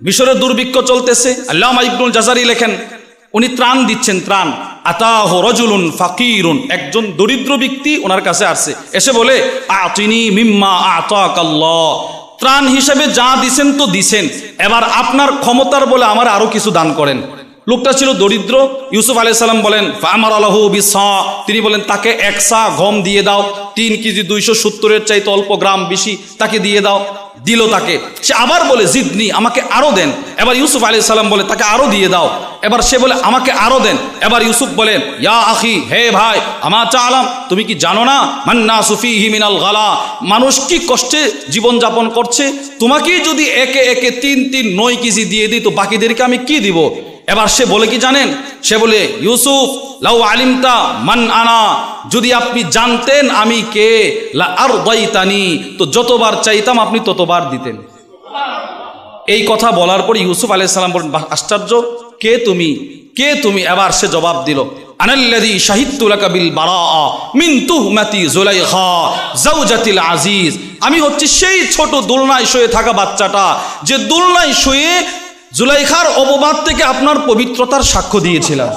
মিশরে দুর্ভিক্ষ চলতেছে। আল্লাহ ইবনুল জাজারি লেখেন, উনি ত্রাণ দিচ্ছেন, ত্রাণ। আতাহ রজুলুন ফাকিরুন। একজন দরিদ্র ব্যক্তি ওনার কাছে আসছে। এসে বলে, আতিনি মিম্মা আতাকাল্লাহ। ত্রাণ হিসেবে যা দিছেন তো দিছেন। এবার আপনার ক্ষমতার বলে আমার আরও কিছু দান করেন। লোকটা ছিল দরিদ্র। ইউসুফ আলাইসাল্লাম বলেন আমার আল্লাহ তিনি বলেন, তাকে একসা গম দিয়ে দাও, তিন কেজি দুইশো সত্তরের চাইতে অল্প গ্রাম বেশি তাকে দিয়ে দাও। দিল তাকে। সে আবার বলে, জিদনি, আমাকে আরও দেন। এবার ইউসুফ আলি সাল্লাম বলে, তাকে আরও দিয়ে দাও। এবার সে বলে, আমাকে আরও দেন। এবার ইউসুফ বলেন ইয়া আখি, হে ভাই আমার চা আলাম তুমি কি জানো না? মান্না সুফি হিমিনাল গালা। মানুষ কি কষ্টে জীবনযাপন করছে? তোমাকেই যদি একে একে তিন তিন নয় কেজি দিয়ে দিই, তো বাকিদেরকে আমি কি দিব? এবার সে বলে কি জানেন? সে বলে, ইউসুফ, লাউ আলিমতা মান আনা। যদি আপনি জানতেন আমি কে, লা আর তো যতবার চাইতাম আপনি ততবার দিতেন। এই কথা বলার পর ইউসুফ আলাইহিস সালাম বলেন আশ্চর্য। কে তুমি? কে তুমি? এবার সে জবাব দিল, আনাল্লাযী শাহিদতু লাকা বিল বারাআ মিন তুহমাতি যুলাইখা জাওজাতিল আজিজ। আমি হচ্ছি সেই ছোট দোলনায় শুয়ে থাকা বাচ্চাটা, যে দোলনায় শুয়ে জুলাইখার অপবাদ থেকে আপনার পবিত্রতার সাক্ষ্য দিয়েছিলাম।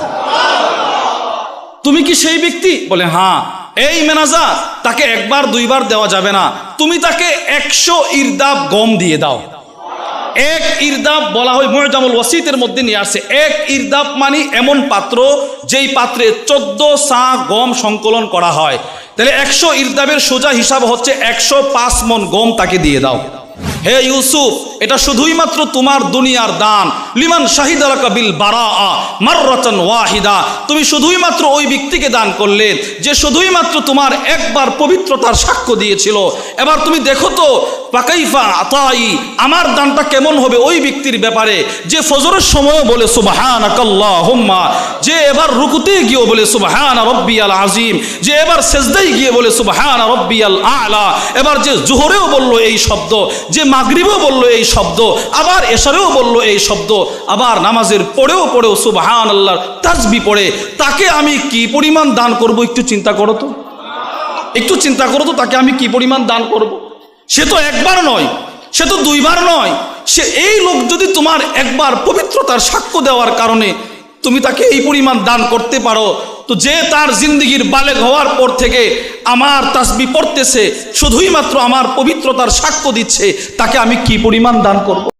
তুমি কি সেই ব্যক্তি? বলে হ্যাঁ এই মেনাজা তাকে একবার, দুইবার দেওয়া যাবে না। তুমি তাকে একশো ইরদাব গম দিয়ে দাও। এক ইরদাব বলা হয় ময়জামুল ওয়াসিতের মধ্যে নিয়ে আসছে। এক ইরদাব মানে এমন পাত্র, যেই পাত্রে চোদ্দ সা গম সংকলন করা হয়। তাহলে একশো ইরদাবের সোজা হিসাব হচ্ছে একশো পাঁচ মন গম তাকে দিয়ে দাও। হে ইউসুফ এটা শুধুই মাত্র তোমার দুনিয়ার দান। লিমান শাহিদ আল কাবিল বারা মাররাতান ওয়াহিদা। তুমি শুধুই মাত্র ওই ব্যক্তিকে দান করলে, যে শুধুই মাত্র তোমার একবার পবিত্রতার সাক্ষ্য দিয়েছিল। এবার তুমি দেখো তো পাকাইফা আতাই, আমার দানটা কেমন হবে ওই ব্যক্তির ব্যাপারে? যে ফজরের সময় বলে সুবাহান হোম্মা যে এবার রুকুতে গিয়েও বলে, সুবাহান রব্বিয়াল আজিম যে এবার সেজদাই গিয়ে বলে, সুবাহান রব্বিয়াল আলা। এবার যে জোহরেও বলল এই শব্দ, যে মাগরিবেও বলল এই শব্দ। আবার এশারেও বলল এই শব্দ। আবার নামাজের পড়েও পড়েও সুবাহান আল্লাহর তাজবি পড়ে। তাকে আমি কি পরিমাণ দান করব একটু চিন্তা করো তো। একটু চিন্তা করো তো তাকে আমি কি পরিমাণ দান করব। সে তো একবার নয়, সে তো দুইবার নয়। সে এই লোক যদি তোমার একবার পবিত্রতার সাক্ষ্য দেওয়ার কারণে তুমি তাকে এই পরিমাণ দান করতে পারো তো যে তার জিন্দগির বালেগ হওয়ার পর থেকে আমার তাসবি পড়তেছে, শুধুই মাত্র আমার পবিত্রতার সাক্ষ্য দিচ্ছে, তাকে আমি কি পরিমাণ দান করব।